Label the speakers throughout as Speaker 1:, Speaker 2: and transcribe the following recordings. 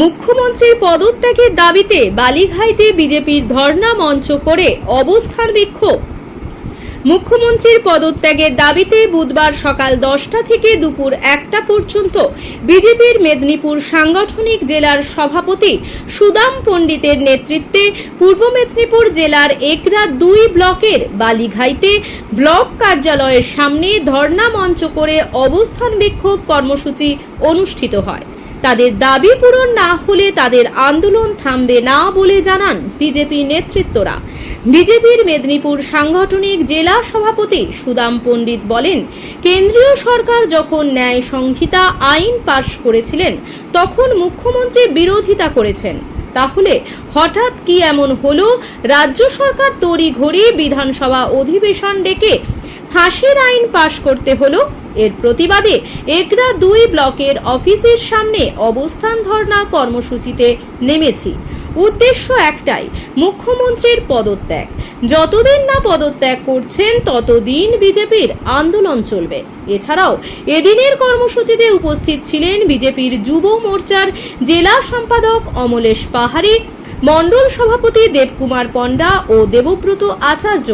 Speaker 1: মুখ্যমন্ত্রীর পদত্যাগের দাবিতে বালিঘাইতে বিজেপির ধর্ণা মঞ্চ করে অবস্থান বিক্ষোভ। মুখ্যমন্ত্রীর পদত্যাগের দাবিতে বুধবার সকাল দশটা থেকে দুপুর একটা পর্যন্ত বিজেপির মেদিনীপুর সাংগঠনিক জেলার সভাপতি সুদাম পণ্ডিতের নেতৃত্বে পূর্ব মেদিনীপুর জেলার একরা দুই ব্লকের বালিঘাইতে ব্লক কার্যালয়ের সামনে ধর্ণা মঞ্চ করে অবস্থান বিক্ষোভ কর্মসূচি অনুষ্ঠিত হয়। তাদের দাবি পূরণ না হলে তাদের আন্দোলন থামবে না বলে জানান বিজেপি নেতৃত্বরা। বিজেপির মেদিনীপুর সাংগঠনিক জেলা সভাপতি সুদাম পণ্ডিত বলেন, কেন্দ্রীয় সরকার যখন ন্যায় সংহিতা আইন পাশ করেছিলেন, তখন মুখ্যমন্ত্রী বিরোধিতা করেছেন। তাহলে হঠাৎ কি এমন হলো? রাজ্য সরকার তড়ি ঘড়ি বিধানসভা অধিবেশন ডেকে ফাঁসির আইন পাশ করতে হলো? এর প্রতিবাদে একরা দুই ব্লকের অফিসের সামনে অবস্থান ধর্ণা কর্মসূচিতে নেমেছি। উদ্দেশ্য একটাই, মুখ্যমন্ত্রীর পদত্যাগ। যতদিন না পদত্যাগ করছেন, ততদিন বিজেপির আন্দোলন চলবে। এছাড়াও, এদিনের কর্মসূচিতে উপস্থিত ছিলেন বিজেপির যুব মোর্চার জেলা সম্পাদক অমলেশ পাহাড়ি মণ্ডল সভাপতি দেবকুমার পণ্ডা ও দেবব্রত আচার্য,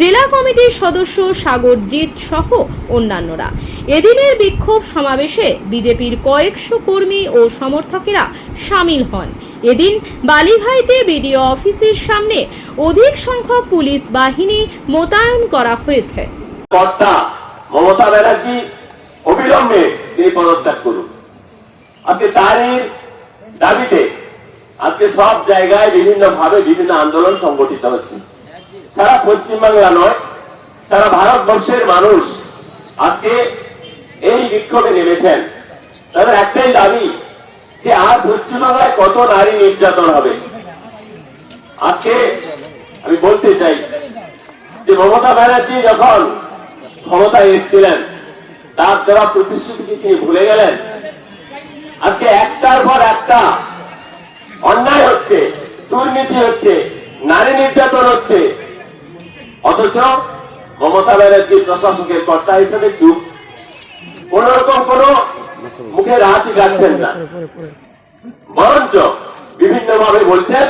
Speaker 1: জেলা কমিটির সদস্য সাগরজিৎ সহ অন্যান্যরা। এদিনের বিক্ষোভ সমাবেশে বিজেপির কয়েকশো কর্মী ও সমর্থকেরা সামিল হন। এদিন বালিঘাইতে বিডিও অফিসের সামনে অধিক সংখ্যক পুলিশ বাহিনী মোতায়েন করা হয়েছে।
Speaker 2: মমতা ব্যানার্জি অবিলম্বে তিনি পদত্যাগ করুন। আজকে তারই দাবিতে আজকে সব জায়গায় বিভিন্ন ভাবে বিভিন্ন আন্দোলন সংগঠিত হচ্ছে। সারা পশ্চিমবাংলা নয়, সারা ভারতবর্ষের মানুষ আজকে এই বিক্ষোভে নেমেছেন। তাদের একটাই দাবি যে আর পশ্চিমবাংলায় কত নারী নির্যাতন হবে। আজকে আমি বলতে চাই যে মমতা ব্যানার্জি যখন ক্ষমতায় এসেছিলেন, তার দেওয়া প্রতিশ্রুতিকে তিনি ভুলে গেলেন? আজকে একটার পর একটা অন্যায় হচ্ছে, দুর্নীতি হচ্ছে, নারী নির্যাতন হচ্ছে। অথচ মমতা ব্যানার্জি প্রশাসকের কর্তা হিসেবে চুপ। কোন রকম কোন মুখে রাহাতি যাচ্ছেন না। বরঞ্চ বিভিন্ন ভাবে বলছেন,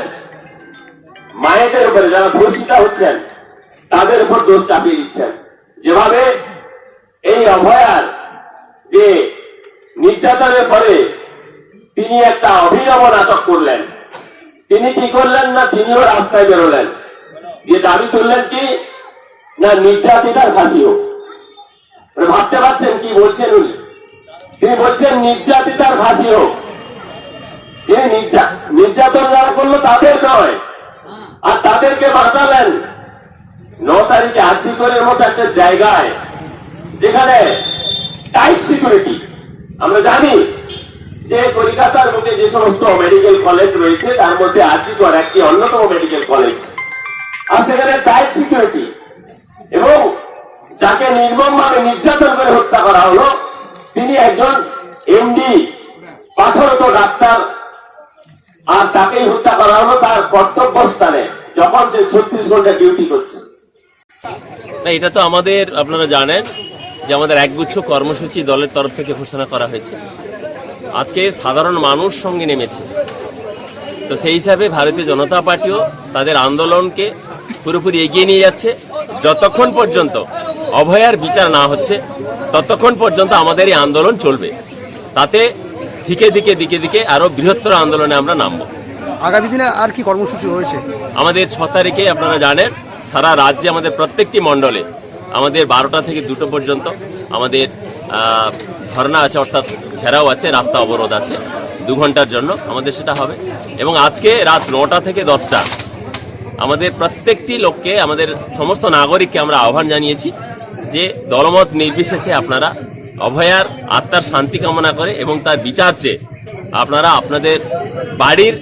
Speaker 2: মায়েদের উপরে যারা ধর্ষিতা হচ্ছেন, তাদের উপর দোষ চাপিয়ে দিচ্ছেন। যেভাবে এই অভয়ার যে নির্যাতনের পরে তিনি একটা অভিনব নাটক করলেন। তিনি কি করলেন না তিনিও রাস্তায় বেরোলেন? দিয়ে দাবি তুললেন কি, না, নির্যাতিতার ফাঁসি হোক। ভাবতে পারছেন কি বলছেন উনি? তিনি বলছেন নির্যাতিতার ফাঁসি হোক। তিনি নির্যাতন যারা করল তাদের নয়। আর তাদেরকে বাঁচালেন। ন তারিখে আর্জিকরের মতো একটা জায়গায়, যেখানে টাইট সিকিউরিটি আমরা জানি যে কলকাতার মধ্যে যে সমস্ত মেডিকেল কলেজ রয়েছে, তার মধ্যে আর্জিকর একটি অন্যতম মেডিকেল কলেজ আর সেখানে টাইট সিকিউরিটি এবং যাকে নির্মম ভাবে নির্যাতন করে হত্যা করা হলো, তিনি একজন এমডি পাথরত ডাক্তার। আর তাকেই হত্যা করা হলো তার কর্তব্য স্থানে যখন সে ছত্রিশ ঘণ্টা ডিউটি করছে।
Speaker 3: না, এটা তো আমাদের, আপনারা জানেন যে আমাদের একগুচ্ছ কর্মসূচি দলের তরফ থেকে ঘোষণা করা হয়েছে। আজকে সাধারণ মানুষ সঙ্গে নেমেছে। তো সেই হিসাবে ভারতীয় জনতা পার্টিও তাদের আন্দোলনকে পুরোপুরি এগিয়ে নিয়ে যাচ্ছে। যতক্ষণ পর্যন্ত অভয়ার বিচার না হচ্ছে ততক্ষণ পর্যন্ত আমাদের এই আন্দোলন চলবে। তাতে দিকে দিকে দিকে দিকে আরও বৃহত্তর আন্দোলনে আমরা নামবো।
Speaker 4: আগামী দিনে আর কি কর্মসূচি রয়েছে?
Speaker 3: আমাদের ছ তারিখে আপনারা জানেন সারা রাজ্যে আমাদের প্রত্যেকটি মণ্ডলে আমাদের বারোটা থেকে দুটো পর্যন্ত আমাদের ধর্না আছে অর্থাৎ ঘেরাও আছে, রাস্তা অবরোধ আছে। দু ঘণ্টার জন্য আমাদের সেটা হবে। এবং আজকে রাত নটা থেকে দশটা আমাদের প্রত্যেকটি লোককে, আমাদের সমস্ত নাগরিককে আমরা আহ্বান জানিয়েছি যে দলমত নির্বিশেষে আপনারা অভয়ার আত্মার শান্তি কামনা করে এবং তার বিচার চেয়ে আপনারা আপনাদের বাড়ির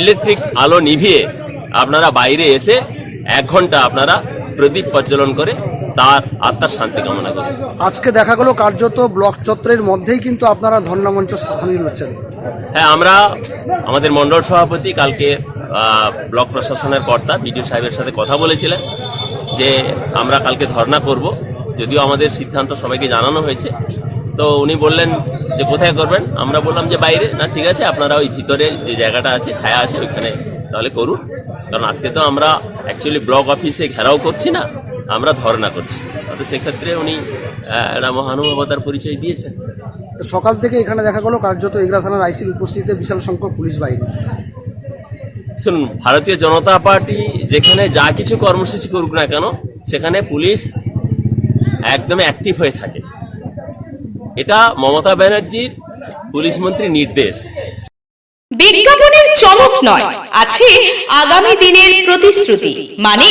Speaker 3: ইলেকট্রিক আলো নিভিয়ে আপনারা বাইরে এসে এক ঘণ্টা আপনারা প্রদীপ প্রজ্বলন করে তার আত্মার শান্তি কামনা করে।
Speaker 4: আজকে দেখা গেল কার্যত ব্লক চত্বরের মধ্যেই কিন্তু আপনারা ধর্ণামঞ্চ সামিল হচ্ছেন
Speaker 3: হ্যাঁ আমরা আমাদের মণ্ডল সভাপতি কালকে ব্লক প্রশাসনের কর্তা বিডিও সাহেবের সাথে কথা বলেছিলেন যে আমরা কালকে ধর্ণা করব। যদিও আমাদের সিদ্ধান্ত সবাইকে জানানো হয়েছে। তো উনি বললেন যে কোথায় করবেন? আমরা বললাম যে বাইরে। না ঠিক আছে আপনারা ওই ভিতরে যে জায়গাটা আছে ছায়া আছে ওইখানে তাহলে করুন। কারণ আজকে তো আমরা অ্যাকচুয়ালি ব্লক অফিসে ঘেরাও করছি না। আমরা ধর্ণা করছি। তো সেক্ষেত্রে উনি একটা মহানুভবতার পরিচয় দিয়েছেন।
Speaker 4: সকাল থেকে এখানে দেখা গেল কার্যত এগরা থানার আইসির উপস্থিতিতে বিশাল সংখ্যক পুলিশ বাহিনী।
Speaker 3: শুনুন ভারতীয় জনতা পার্টি যেখানে যা কিছু কর্মসূচি করুক না কেন সেখানে পুলিশ একদম অ্যাক্টিভ হয়ে থাকে। এটা মমতা ব্যানার্জির পুলিশ মন্ত্রীর নির্দেশ।
Speaker 1: বিজ্ঞাপনের চমক নয় আছে আগামী দিনের প্রতিশ্রুতি। মানে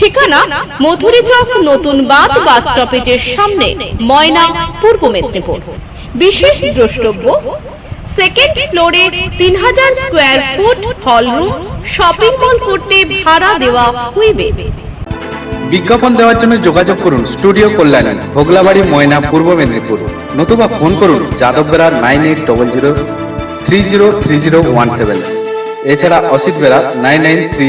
Speaker 1: ঠিকানা মধুরী চক, নতুন বাঁধ বাস স্টপেজের সামনে, ময়না, পূর্ব মেদিনীপুর। বিশেষ দ্রষ্টব্য সেকেন্ড ফ্লোরে তিন হাজার square foot hall room shopping mall করতে ভাড়া দেওয়া হইবে।
Speaker 5: বিজ্ঞাপন দেওয়ার জন্য যোগাযোগ করুন স্টুডিও কল্যাণী, ভোগলাবাড়ি, ময়না, পূর্ব মেদিনীপুর। নতুবা ফোন করুন Yadav nine eight double zero three zero three zero one seven এছাড়া Asit Bera nine nine three